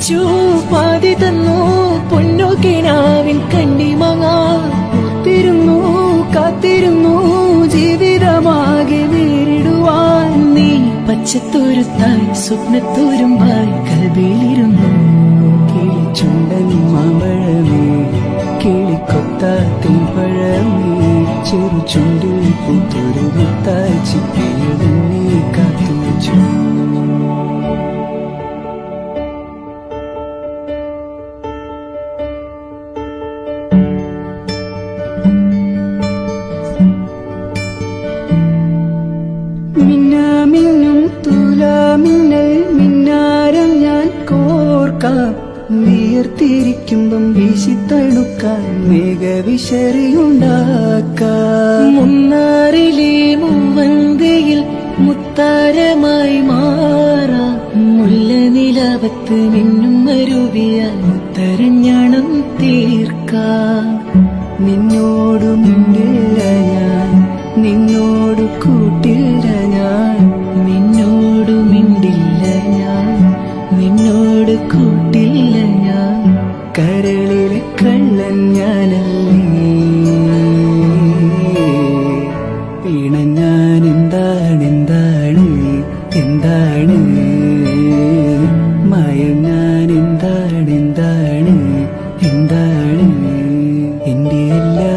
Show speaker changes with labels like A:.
A: പിടിച്ചു പാതി തന്നു പൊന്നോക്കിനാവിൻ കണ്ണിമങ്ങ ഒത്തിരുന്നു കാത്തിരുന്നു ജീവിതമാകെ നേരിടുവാൻ. നീ പച്ചത്തുരുത്തായി സ്വപ്നത്തുരുമ്പായി കൽവിയിലിരുന്നു
B: കിളിച്ചുണ്ടൻ മാമ്പഴമേ കിളിക്കൊത്താത്തിൻ പഴമേ. ചെറു ചുണ്ടിൽ പൂത്തൊരു മുത്തായി മിന്നാമിന്നും തുലാമിന്നൽ മിന്നാരം ഞാൻ കോർക്കാം. വിയർത്തിരിക്കുമ്പം വീശി തണുക്കാൻ മേഘവിശറിയുണ്ടാക്കാം.
A: മുന്നാറിലെ മൂവന്തയിൽ മുത്താരമായി മാറാം. മുല്ല നിലാവത്ത് നിന്നും മരുവിയാൽ മുത്തരഞ്ഞണം തീർക്കാം.
B: നിന്നോടു ഞാൻ. നിന്നോടു കൂട്ടില്ല കൂട്ടില്ല ഞാൻ.
A: കരളിലെ കണ്ണൻ ഞാനല്ലേ? വീണ ഞാൻ എന്താണ് എന്താണ് എന്താണ്? മയം ഞാൻ
B: എന്താണ് എന്താണ് എന്താണ്?